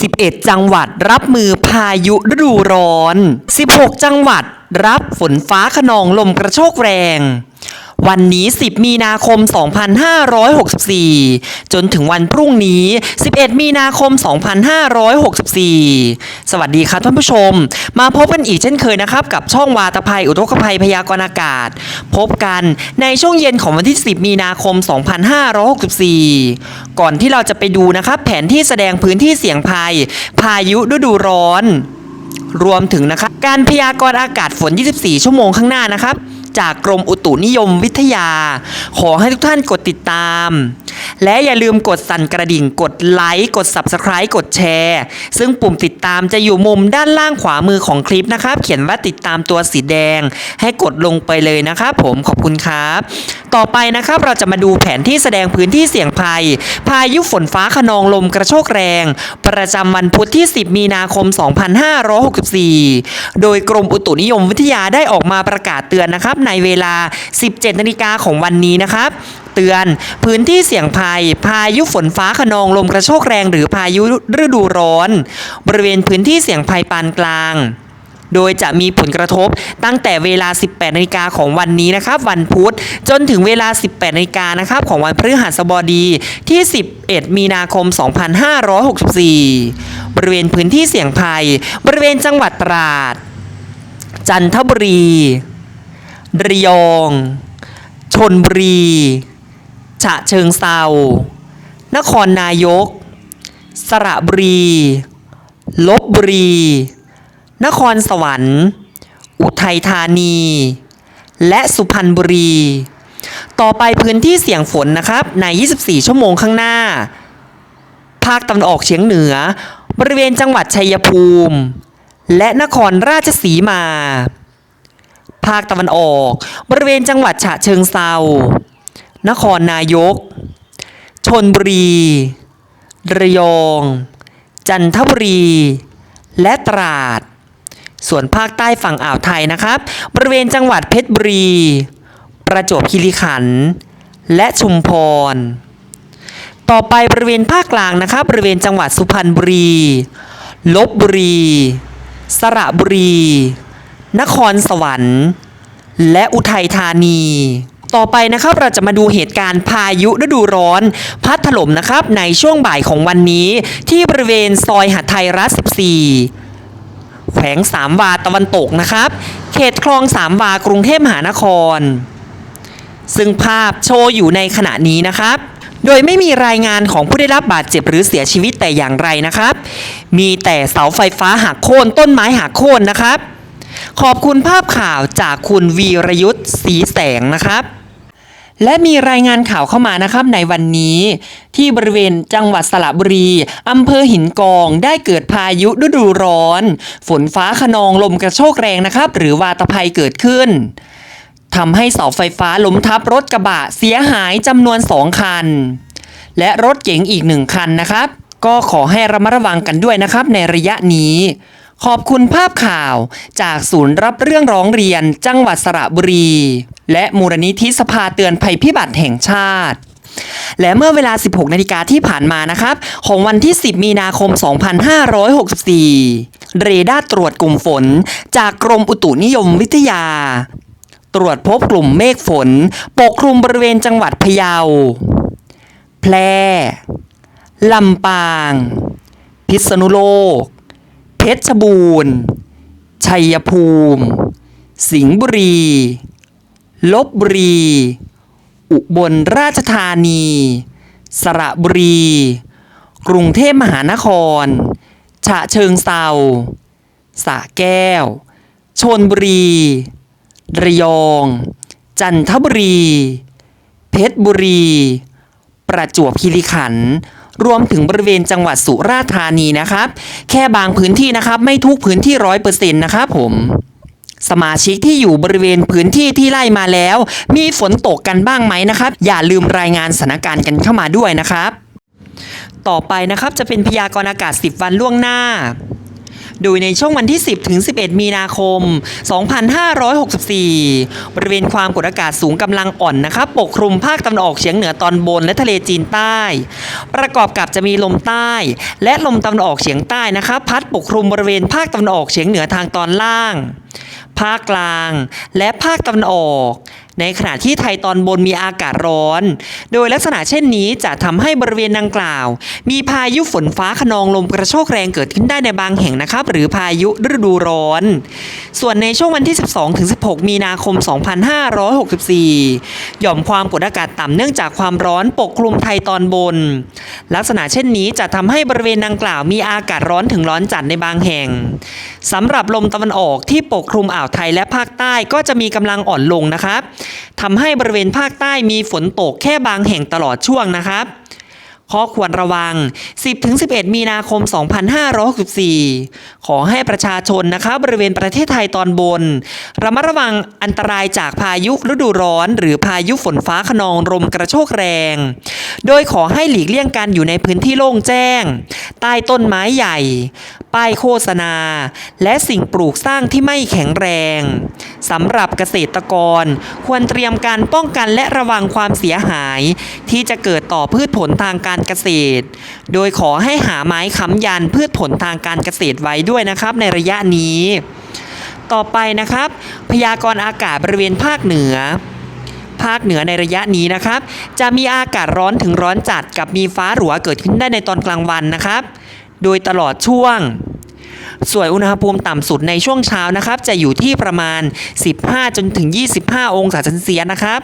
11 จังหวัดรับมือพายุฤดูร้อน 16 จังหวัดรับฝนฟ้าขนองลมกระโชกแรง วันนี้ 10 มีนาคม 2564 จนถึงวันพรุ่งนี้ 11 มีนาคม 2564 สวัสดีครับท่านผู้ชม มาพบกันอีกเช่นเคยนะครับ กับช่องวาตภัยอุทกภัยพยากรณ์อากาศ พบกันในช่วงเย็นของวันที่ 10 มีนาคม 2564 ก่อนที่เราจะไปดูนะครับ แผนที่แสดงพื้นที่เสี่ยงภัย พายุฤดูร้อน รวมถึงนะครับการพยากรณ์อากาศฝน 24 ชั่วโมงข้างหน้านะครับ จากกรมอุตุนิยมวิทยา ขอให้ทุกท่านกดติดตาม และอย่าลืมกดสั่นกระดิ่ง กดไลค์ กด Subscribe กดแชร์ ซึ่งปุ่มติดตามจะอยู่มุมด้านล่างขวามือของคลิปนะครับ เขียนว่าติดตามตัวสีแดง ให้กดลงไปเลยนะครับผมขอบคุณครับ ต่อไปนะครับเราจะมาดูแผนที่แสดงพื้นที่เสี่ยงภัย พายุฝนฟ้าขนองลมกระโชกแรง ประจำวันพุธที่ 10 มีนาคม 2564 โดยกรมอุตุนิยมวิทยาได้ออกมาประกาศเตือนนะครับในเวลา 17 นาฬิกาของวันนี้นะครับเตือนพื้นที่เสี่ยงภัย พายุฝนฟ้าขนองลมกระโชกแรง หรือพายุฤดูร้อน บริเวณพื้นที่เสี่ยงภัยปานกลาง โดยจะมีผลกระทบตั้งแต่เวลา 18นาฬิกาของวันนี้นะครับ วันพุธจนถึงเวลา 18นาฬิกานะครับของวันพฤหัสบดีที่ 11 มีนาคม 2564 บริเวณพื้นที่เสี่ยงภัย บริเวณจังหวัดตราด จันทบุรีระยองชนบุรี ฉะเชิงเซานครนายก สระบุรี ลบบุรี นครสวรรค์ อุทัยธานี และสุพรรณบุรี ต่อไปพื้นที่เสี่ยงฝนนะครับใน 24 ชั่วโมงข้างหน้า ภาคตะวันออกเฉียงเหนือ บริเวณจังหวัดชัยภูมิ และนครราชสีมา ภาคตะวันออก บริเวณจังหวัดฉะเชิงเซานครนายก ชนบุรี ระยอง จันทบุรี และตราด ส่วนภาคใต้ฝั่งอ่าวไทยนะครับ บริเวณจังหวัดเพชรบุรี ประจวบคีรีขันธ์และชุมพร ต่อไปบริเวณภาคกลางนะครับ บริเวณจังหวัดสุพรรณบุรี ลบบุรี สระบุรี นครสวรรค์ และอุทัยธานีต่อไปนะครับเราจะมาดูเหตุการณ์พายุฤดูร้อน พัดถล่มนะครับในช่วงบ่ายของวันนี้ ที่บริเวณซอยหัดไทยรัฐ14 แขวงสามวาตะวันตกนะครับ เขตคลองสามวากรุงเทพมหานคร ซึ่งภาพโชว์อยู่ในขณะนี้นะครับ โดยไม่มีรายงานของผู้ได้รับบาดเจ็บหรือเสียชีวิตแต่อย่างไรนะครับ มีแต่เสาไฟฟ้าหักโค่นต้นไม้หักโค่นนะครับ ขอบคุณภาพข่าวจากคุณวีรยุทธ์ศรีแสงนะครับ และมีรายงานข่าวเข้ามานะครับในวันนี้ ที่บริเวณจังหวัดสระบุรีอำเภอหินกองได้เกิดพายุฤดูร้อน ฝนฟ้าขนองลมกระโชกแรงนะครับ หรือวาตภัยเกิดขึ้นทำให้เสาไฟฟ้าล้มทับรถกระบะเสียหายจำนวน2คัน และรถเก๋งอีกหนึ่งคันนะครับ ก็ขอให้ระมัดระวังกันด้วยนะครับในระยะนี้ ขอบคุณภาพข่าวจากศูนย์รับเรื่องร้องเรียนจังหวัดสระบุรี และมูลนิธิสภาเตือนภัยพิบัติแห่งชาติ และเมื่อเวลา 16 นาฬิกาที่ผ่านมานะครับ ของวันที่ 10 มีนาคม 2564 เรดาร์ตรวจกลุ่มฝน จากกรมอุตุนิยมวิทยา ตรวจพบกลุ่มเมฆฝน ปกคลุมบริเวณจังหวัดพะเยา แพร่ลำปาง พิษณุโลก เพชรบูรณ์ ชัยภูมิ สิงห์บุรี ลบบุรี อุบลราชธานี สระบุรี กรุงเทพมหานคร ฉะเชิงเซาสระแก้ว ชนบุรี ระยอง จันทบุรี เพชรบุรี ประจวบคีรีขันธ์ รวมถึงบริเวณจังหวัดสุราษฎร์ธานีนะครับ แค่บางพื้นที่นะครับ ไม่ทุกพื้นที่ร้อยเปอร์เซ็นต์นะครับผมสมาชิกที่อยู่บริเวณพื้นที่ที่ไล่มาแล้ว มีฝนตกกันบ้างไหมนะครับ อย่าลืมรายงานสถานการณ์กันเข้ามาด้วยนะครับ ต่อไปนะครับจะเป็นพยากรณ์อากาศ 10 วันล่วงหน้า โดยในช่วงวันที่ 10 ถึง 11 มีนาคม 2564 บริเวณความกดอากาศสูงกำลังอ่อนนะครับปกคลุมภาคตะวันออกเฉียงเหนือตอนบนและทะเลจีนใต้ ประกอบกับจะมีลมใต้ และลมตะวันออกเฉียงใต้นะครับพัดปกคลุมบริเวณภาคตะวันออกเฉียงเหนือทางตอนล่าง ภาคกลาง และภาคตะวันออก ในขณะที่ไทยตอนบนมีอากาศร้อน โดยลักษณะเช่นนี้จะทำให้บริเวณดังกล่าว มีพายุฝนฟ้าขนองลมกระโชกแรงเกิดขึ้นได้ในบางแห่งนะครับ หรือพายุฤดูร้อน ส่วนในช่วงวันที่ 12ถึง16 มีนาคม 2564 หย่อมความกดอากาศต่ำเนื่องจากความร้อนปกคลุมไทยตอนบน ลักษณะเช่นนี้จะทำให้บริเวณดังกล่าว มีอากาศร้อนถึงร้อนจัดในบางแห่งสำหรับลมตะวันออกที่ปกคลุมอ่าวไทยและภาคใต้ก็จะมีกำลังอ่อนลงนะครับทำให้บริเวณภาคใต้มีฝนตกแค่บางแห่งตลอดช่วงนะครับ ข้อควรระวัง 10-11 มีนาคม 2564 ขอให้ประชาชนนะคะบริเวณประเทศไทยตอนบน ระมัดระวังอันตรายจากพายุฤดูร้อน หรือพายุฝนฟ้าขนองลมกระโชกแรง โดยขอให้หลีกเลี่ยงการอยู่ในพื้นที่โล่งแจ้ง ใต้ต้นไม้ใหญ่ ป้ายโฆษณา และสิ่งปลูกสร้างที่ไม่แข็งแรงสำหรับเกษตรกร ควรเตรียมการป้องกันและระวังความเสียหาย ที่จะเกิดต่อพืชผลทางการเกษตร โดยขอให้หาไม้ค้ำยันพืชผลทางการเกษตรไว้ด้วยนะครับในระยะนี้ ต่อไปนะครับ พยากรณ์อากาศบริเวณภาคเหนือ ภาคเหนือในระยะนี้นะครับ จะมีอากาศร้อนถึงร้อนจัดกับมีฟ้าหลัวเกิดขึ้นได้ในตอนกลางวันนะครับ โดยตลอดช่วง ส่วนอุณหภูมิต่ำสุดในช่วงเช้านะครับ จะอยู่ที่ประมาณ 15 จนถึง 25 องศาเซนเซียสนะครับ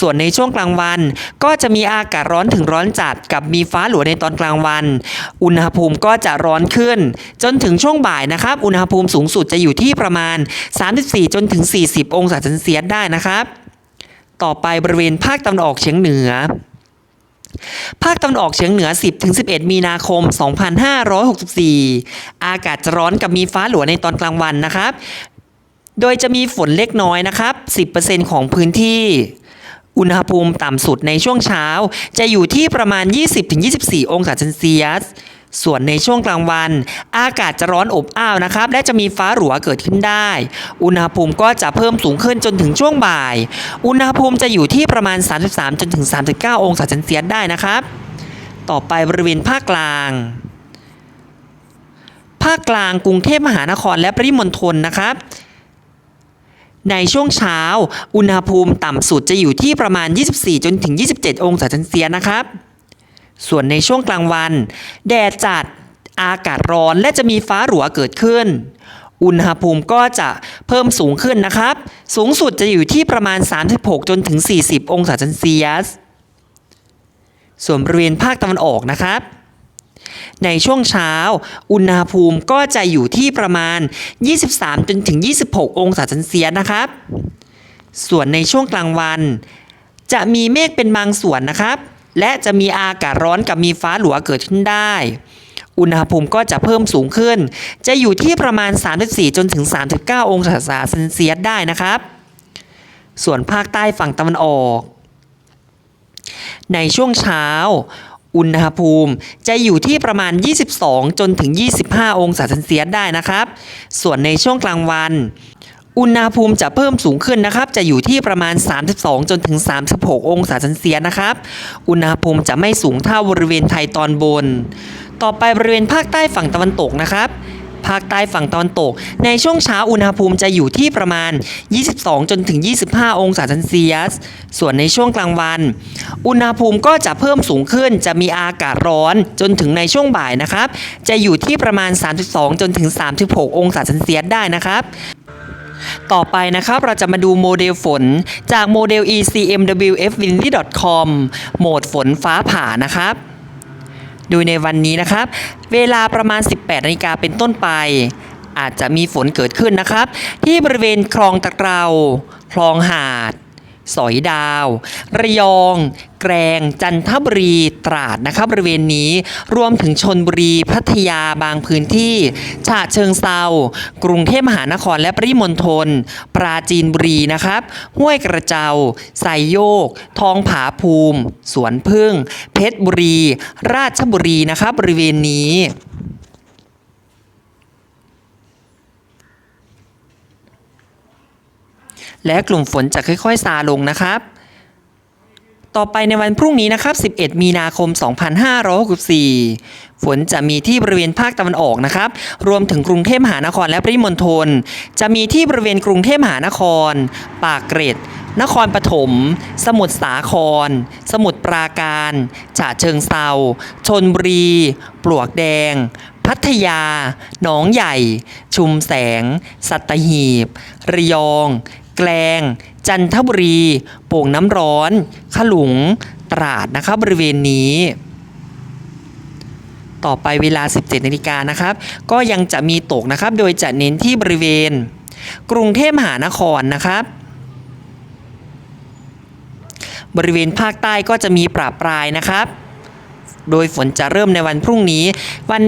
ส่วนในช่วงกลางวันก็จะมีอากาศร้อนถึงร้อนจัดกับมีฟ้าหลัวในตอนกลางวัน อุณหภูมิก็จะร้อนขึ้น จนถึงช่วงบ่ายนะครับ อุณหภูมิสูงสุดจะอยู่ที่ประมาณ 34 จนถึง 40 องศาเซนเซียสได้นะครับ ต่อไปบริเวณภาคตะวันออกเฉียงเหนือ ภาคตะวันออกเฉียงเหนือ 10ถึง11 มีนาคม 2564 อากาศจะร้อนกับมีฟ้าหลัวในตอนกลางวันนะครับ โดยจะมีฝนเล็กน้อยนะครับ 10%ของพื้นที่ อุณหภูมิต่ำสุดในช่วงเช้า จะอยู่ที่ประมาณ 20-24 องศาเซลเซียส ส่วนในช่วงกลางวัน อากาศจะร้อนอบอ้าวนะครับ และจะมีฟ้าหลัวเกิดขึ้นได้ อุณหภูมิก็จะเพิ่มสูงขึ้นจนถึงช่วงบ่าย อุณหภูมิจะอยู่ที่ประมาณ 33 จนถึง 39 องศาเซนเซียสได้นะครับ ต่อไปบริเวณภาคกลางภาคกลางกรุงเทพมหานครและปริมณฑลนะครับ ในช่วงเช้า อุณหภูมิต่ำสุดจะอยู่ที่ประมาณ 24 จนถึง 27 องศาเซนเซียสนะครับ ส่วนในช่วงกลางวัน แดดจัดอากาศร้อนและจะมีฟ้าหลัวเกิดขึ้น อุณหภูมิก็จะเพิ่มสูงขึ้นนะครับ สูงสุดจะอยู่ที่ประมาณ 36 จนถึง 40 องศาเซนเซียส ส่วนบริเวณภาคตะวันออกนะครับ ในช่วงเช้า อุณหภูมิก็จะอยู่ที่ประมาณ 23 จนถึง 26 องศาเซนเซียสนะครับ ส่วนในช่วงกลางวัน จะมีเมฆเป็นบางส่วนนะครับ และจะมีอากาศร้อนกับมีฟ้าหลัวเกิดขึ้นได้ อุณหภูมิก็จะเพิ่มสูงขึ้น จะอยู่ที่ประมาณ 34 จนถึง 39 องศาเซนเซียสได้นะครับ ส่วนภาคใต้ฝั่งตะวันออก ในช่วงเช้า อุณหภูมิจะอยู่ที่ประมาณ 22 จนถึง 25 องศาเซนเซียสได้นะครับ ส่วนในช่วงกลางวัน อุณหภูมิจะเพิ่มสูงขึ้นนะครับ จะอยู่ที่ประมาณ 32 จนถึง 36 องศาเซนเซียสนะครับ อุณหภูมิจะไม่สูงเท่าบริเวณไทยตอนบน ต่อไปบริเวณภาคใต้ฝั่งตะวันตกนะครับภาคใต้ฝั่งตะวันตก ในช่วงเช้าอุณหภูมิจะอยู่ที่ประมาณ 22 จนถึง 25 องศาเซนเซียส ส่วนในช่วงกลางวัน อุณหภูมิก็จะเพิ่มสูงขึ้น จะมีอากาศร้อนจนถึงในช่วงบ่ายนะครับ จะอยู่ที่ประมาณ 32 จนถึง 36 องศาเซนเซียสได้นะครับ ต่อไปนะครับเราจะมาดูโมเดลฝนจากโมเดล ECMWFWindy.com โหมดฝนฟ้าผ่านะครับโดยในวันนี้นะครับ เวลาประมาณ 18นาฬิกาเป็นต้นไป อาจจะมีฝนเกิดขึ้นนะครับ ที่บริเวณคลองตะเกราคลองหาด สอยดาว ระยอง แกรงจันทบุรี ตราดนะครับบริเวณนี้ รวมถึงชนบุรี พัทยา บางพื้นที่ ฉะเชิงเซา กรุงเทพมหานครและปริมณฑล ปราจีนบุรีนะครับ ห้วยกระเจ้าไซโยก ทองผาภูมิ สวนพึ่ง เพชรบุรี ราชบุรีนะครับบริเวณนี้ และกลุ่มฝนจะค่อยๆซาลงนะครับ ต่อไปในวันพรุ่งนี้นะครับ 11 มีนาคม 2564 ฝนจะมีที่บริเวณภาคตะวันออกนะครับ รวมถึงกรุงเทพมหานครและปริมณฑล จะมีที่บริเวณกรุงเทพมหานคร ปากเกร็ด นครปฐม สมุทรสาคร สมุทรปราการ ฉะเชิงเซา ชนบุรี ปลวกแดงพัทยา หนองใหญ่ ชุมแสง สัตหีบ ระยอง แกลง จันทบุรี โป่งน้ำร้อน ขลุง ตราดนะครับบริเวณนี้ ต่อไปเวลา 17นาฬิกานะครับ ก็ยังจะมีตกนะครับ โดยจะเน้นที่บริเวณ กรุงเทพมหานครนะครับบริเวณภาคใต้ก็จะมีปราปรายนะครับ โดยฝนจะเริ่มในวันพรุ่งนี้ วัน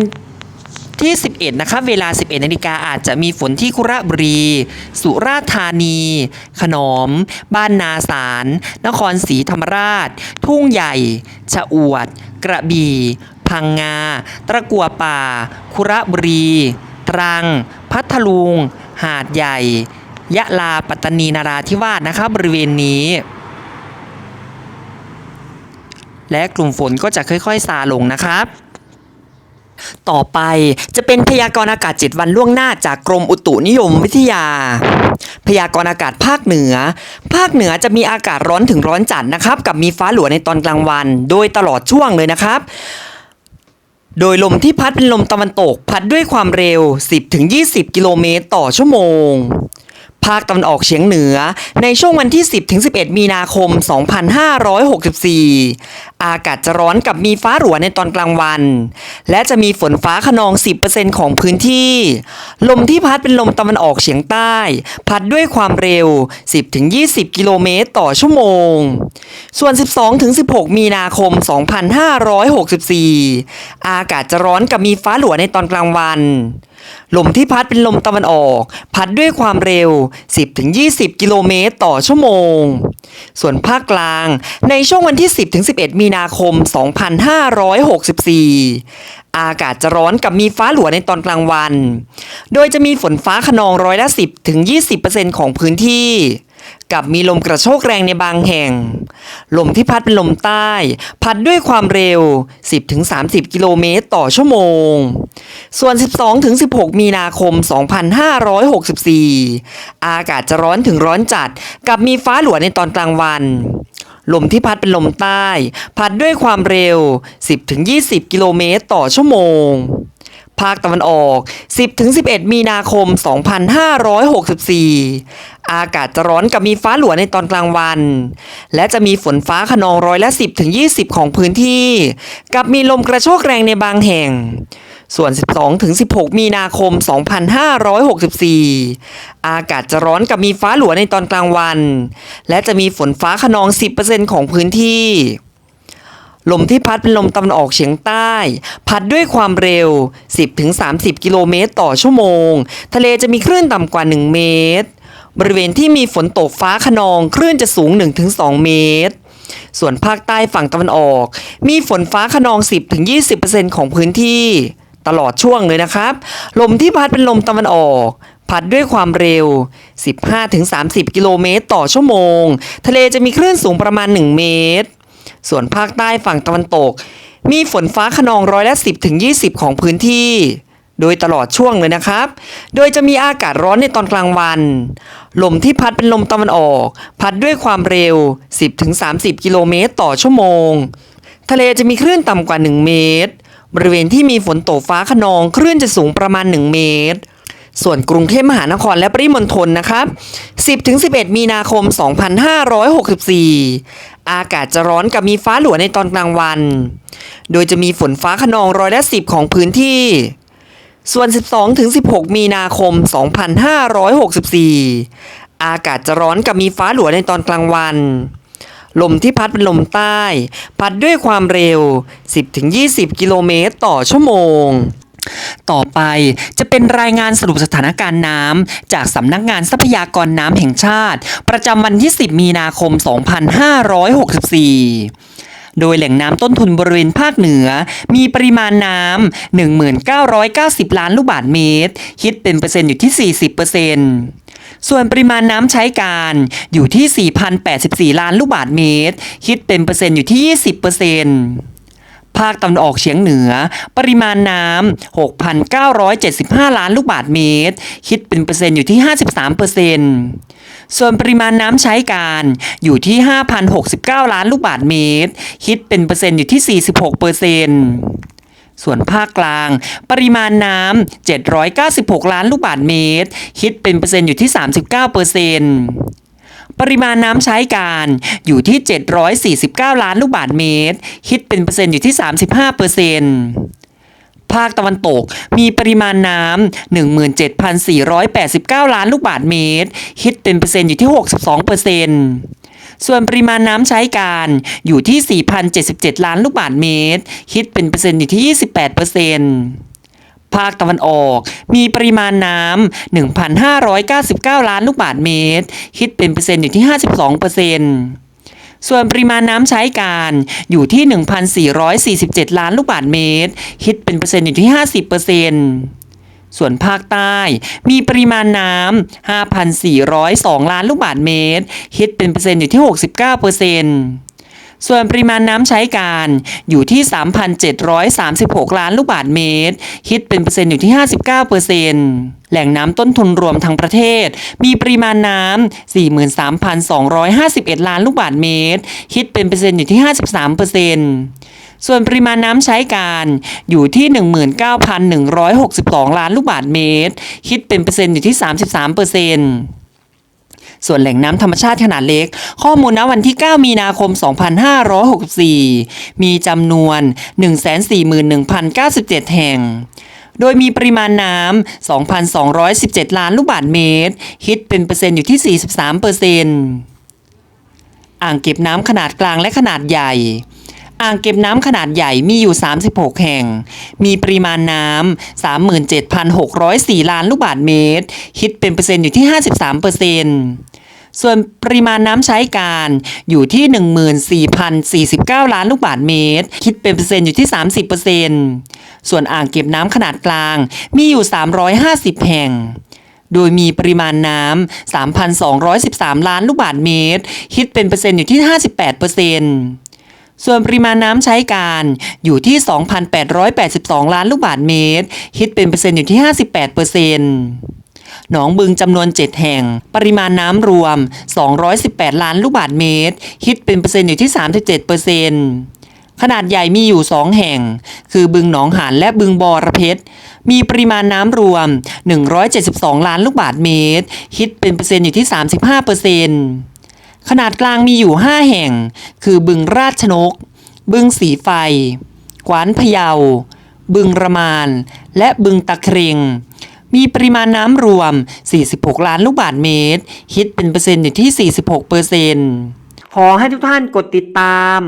ที่ 11 นะครับเวลา 11 นาฬิกาอาจจะมีฝนที่คุระบุรี สุราษฎร์ธานี ขนอม บ้านนาสาร นครศรีธรรมราช ทุ่งใหญ่ ชะอวด กระบี่ พังงา ตะกัวป่า คุระบุรี ตรัง พัทลุง หาดใหญ่ ยะลา ปัตตานีนาราธิวาสนะครับบริเวณนี้และกลุ่มฝนก็จะค่อยๆซาลงนะครับ ต่อไปจะเป็นพยากรณ์อากาศ 7 วันล่วงหน้าจากกรมอุตุนิยมวิทยา พยากรณ์อากาศภาคเหนือ ภาคเหนือจะมีอากาศร้อนถึงร้อนจัดนะครับ กับมีฟ้าหลัวในตอนกลางวัน โดยตลอดช่วงเลยนะครับ โดยลมที่พัดเป็นลมตะวันตก พัดด้วยความเร็ว 10-20 กิโลเมตรต่อชั่วโมง ภาคตะวันออกเฉียงเหนือ ในช่วงวันที่ 10ถึง11 มีนาคม 2564 อากาศจะร้อนกับมีฟ้าหลัวในตอนกลางวัน และจะมีฝนฟ้าขนอง 10%ของพื้นที่ ลมที่พัดเป็นลมตะวันออกเฉียงใต้ พัดด้วยความเร็ว 10-20 กิโลเมตรต่อชั่วโมง ส่วน 12-16 มีนาคม 2564 อากาศจะร้อนกับมีฟ้าหลัวในตอนกลางวัน ลมที่พัดเป็นลมตะวันออก พัดด้วยความเร็ว 10-20 กิโลเมตรต่อชั่วโมง ส่วนภาคกลางในช่วงวันที่ 10-11 มีนาคม 2564 อากาศจะร้อนกับมีฟ้าหลัวในตอนกลางวัน โดยจะมีฝนฟ้าขนองร้อยละ 10-20%ของพื้นที่ กับมีลมกระโชกแรงในบางแห่ง ลมที่พัดเป็นลมใต้ พัดด้วยความเร็ว 10-30 กิโลเมตรต่อชั่วโมง ส่วน 12-16 มีนาคม 2564 อากาศจะร้อนถึงร้อนจัด กับมีฟ้าหลวในตอนกลางวัน ลมที่พัดเป็นลมใต้ พัดด้วยความเร็ว 10-20 กิโลเมตรต่อชั่วโมง ภาคตะวันออก 10-11 มีนาคม 2564 อากาศจะร้อนกับมีฟ้าหลัวในตอนกลางวัน และจะมีฝนฟ้าขนองร้อยละ 10-20 ของพื้นที่ กับมีลมกระโชกแรงในบางแห่ง ส่วน 12-16 มีนาคม 2564 อากาศจะร้อนกับมีฟ้าหลัวในตอนกลางวัน และจะมีฝนฟ้าขนอง 10%ของพื้นที่ ลมที่พัดเป็นลมตะวันออกเฉียงใต้ พัดด้วยความเร็ว 10-30 กิโลเมตรต่อชั่วโมง ทะเลจะมีคลื่นต่ำกว่า 1 เมตร บริเวณที่มีฝนตกฟ้าขนองคลื่นจะสูง 1-2 เมตร ส่วนภาคใต้ฝั่งตะวันออก มีฝนฟ้าขนอง 10-20%ของพื้นที่ ตลอดช่วงเลยนะครับ ลมที่พัดเป็นลมตะวันออกพัดด้วยความเร็ว 15-30 กิโลเมตรต่อชั่วโมง ทะเลจะมีคลื่นสูงประมาณ 1 เมตร ส่วนภาคใต้ฝั่งตะวันตก มีฝนฟ้าขนองร้อยละ 10ถึง20 ของพื้นที่ โดยตลอดช่วงเลยนะครับ โดยจะมีอากาศร้อนในตอนกลางวัน ลมที่พัดเป็นลมตะวันออก พัดด้วยความเร็ว 10ถึง30 กิโลเมตรต่อชั่วโมง ทะเลจะมีคลื่นต่ำกว่า 1 เมตร บริเวณที่มีฝนตกฟ้าขนองคลื่นจะสูงประมาณ 1 เมตร ส่วนกรุงเทพมหานครและปริมณฑลนะครับ 10-11 มีนาคม 2564 อากาศจะร้อนกับมีฟ้าหลัวในตอนกลางวัน โดยจะมีฝนฟ้าขนองร้อยละ10 ของพื้นที่ ส่วน 12-16 มีนาคม 2564 อากาศจะร้อนกับมีฟ้าหลัวในตอนกลางวันลมที่พัดเป็นลมใต้ พัดด้วยความเร็ว 10-20 กิโลเมตรต่อชั่วโมง ต่อไปจะเป็นรายงานสรุปสถานการณ์น้ำจากสำนักงานทรัพยากรน้ำแห่งชาติ ประจำวันที่ 10 มีนาคม 2564โดยแหล่งน้ำต้นทุนบริเวณภาคเหนือ มีปริมาณน้ำ 1990 ล้านลูกบาศก์เมตร คิดเป็นเปอร์เซ็นต์อยู่ที่ 40%สส่วนปริมาณน้ำใช้การอยู่ที่ 4,084 ล้านลูกบาศก์เมตร คิดเป็นเปอร์เซ็นต์อยู่ที่ 20% ภาคตะวันออกเฉียงเหนือ ปริมาณน้ำ 6,975 ล้านลูกบาศก์เมตร คิดเป็นเปอร์เซ็นต์อยู่ที่ 53%ส่วนปริมาณน้ำใช้การอยู่ที่ 5,069 ล้านลูกบาศก์เมตร คิดเป็นเปอร์เซ็นต์อยู่ที่ 46%ส่วนภาคกลาง ปริมาณน้ำ 796 ล้านลูกบาศก์เมตร คิดเป็นเปอร์เซ็นต์อยู่ที่ 39เปอร์เซ็นต์ ปริมาณน้ำใช้การอยู่ที่ 749 ล้านลูกบาศก์เมตร คิดเป็นเปอร์เซ็นต์อยู่ที่ 35เปอร์เซ็นต์ภาคตะวันตกมีปริมาณน้ำ17,489 ล้านลูกบาศก์เมตร คิดเป็นเปอร์เซ็นต์อยู่ที่ 62เปอร์เซ็นต์ส่วนปริมาณน้ำใช้การอยู่ที่ 4,077 ล้านลูกบาศก์เมตร คิดเป็นเปอร์เซ็นต์อยู่ที่ 28เปอร์เซ็นต์ ภาคตะวันออก มีปริมาณน้ำ 1,599 ล้านลูกบาศก์เมตร คิดเป็นเปอร์เซ็นต์อยู่ที่ 52เปอร์เซ็นต์ส่วนปริมาณน้ำใช้การอยู่ที่ 1,447 ล้านลูกบาศก์เมตร คิดเป็นเปอร์เซ็นต์อยู่ที่ 50เปอร์เซ็นต์ส่วนภาคใต้มีปริมาณน้ำ 5,402 ล้านลูกบาศก์เมตร คิดเป็นเปอร์เซ็นต์อยู่ที่ 69เปอร์เซ็นต์ ส่วนปริมาณน้ำใช้การอยู่ที่ 3,736 ล้านลูกบาศก์เมตร คิดเป็นเปอร์เซ็นต์อยู่ที่ 59เปอร์เซ็นต์แหล่งน้ำต้นทุนรวมทั้งประเทศ มีปริมาณน้ำ 43,251 ล้านลูกบาศก์เมตร คิดเป็นเปอร์เซ็นต์อยู่ที่ 53เปอร์เซ็นต์ส่วนปริมาณน้ำใช้การอยู่ที่ 19,162 ล้านลูกบาศก์เมตร คิดเป็นเปอร์เซ็นต์อยู่ที่ 33เปอร์เซ็นต์ ส่วนแหล่งน้ำธรรมชาติขนาดเล็ก ข้อมูลณวันที่ 9 มีนาคม 2564 มีจำนวน 141,097 แห่ง โดยมีปริมาณน้ำ 2,217 ล้านลูกบาศก์เมตร คิดเป็นเปอร์เซ็นต์อยู่ที่ 43เปอร์เซ็นต์อ่างเก็บน้ำขนาดกลางและขนาดใหญ่อ่างเก็บน้ำขนาดใหญ่มีอยู่ 36 แห่ง มีปริมาณน้ำ 37,604 ล้านลูกบาศก์เมตร คิดเป็นเปอร์เซ็นต์อยู่ที่ 53 เปอร์เซ็นต์ ส่วนปริมาณน้ำใช้การอยู่ที่ 14,049 ล้านลูกบาศก์เมตร คิดเป็นเปอร์เซ็นต์อยู่ที่ 30เปอร์เซนต์ส่วนอ่างเก็บน้ำขนาดกลางมีอยู่ 350 แห่ง โดยมีปริมาณน้ำ 3,213 ล้านลูกบาศก์เมตร คิดเป็นเปอร์เซ็นต์อยู่ที่ 58เปอร์เซนต์ส่วนปริมาณน้ำใช้การอยู่ที่ 2,882 ล้านลูกบาศก์เมตร คิดเป็นเปอร์เซ็นต์อยู่ที่ 58เปอร์เซ็นต์ หนองบึงจำนวน 7 แห่ง ปริมาณน้ำรวม 218 ล้านลูกบาศก์เมตร คิดเป็นเปอร์เซ็นต์อยู่ที่ 37เปอร์เซ็นต์ขนาดใหญ่มีอยู่ 2 แห่ง คือบึงหนองหานและบึงบอระเพ็ดมีปริมาณน้ำรวม 172 ล้านลูกบาศก์เมตร คิดเป็นเปอร์เซ็นต์อยู่ที่ 35เปอร์เซ็นต์ขนาดกลางมีอยู่ 5 แห่ง คือบึงราชนก บึงสีไฟ กวานพะเยา บึงระมาน และบึงตะเครง มีปริมาณน้ำรวม 46 ล้านลูกบาศก์เมตร คิดเป็นเปอร์เซ็นต์อยู่ที่ 46เปอร์เซ็นต์ขอให้ทุกท่านกดติดตาม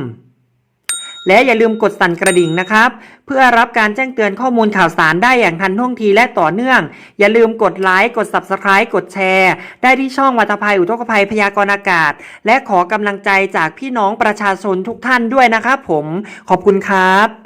และอย่าลืมกดสั่นกระดิ่งนะครับ เพื่อรับการแจ้งเตือนข้อมูลข่าวสารได้อย่างทันท่วงทีและต่อเนื่อง อย่าลืมกดไลค์กด Subscribe กดแชร์ ได้ที่ช่องวัตภัยอุทกภัยพยากรณ์อากาศ และขอกำลังใจจากพี่น้องประชาชนทุกท่านด้วยนะครับผมขอบคุณครับ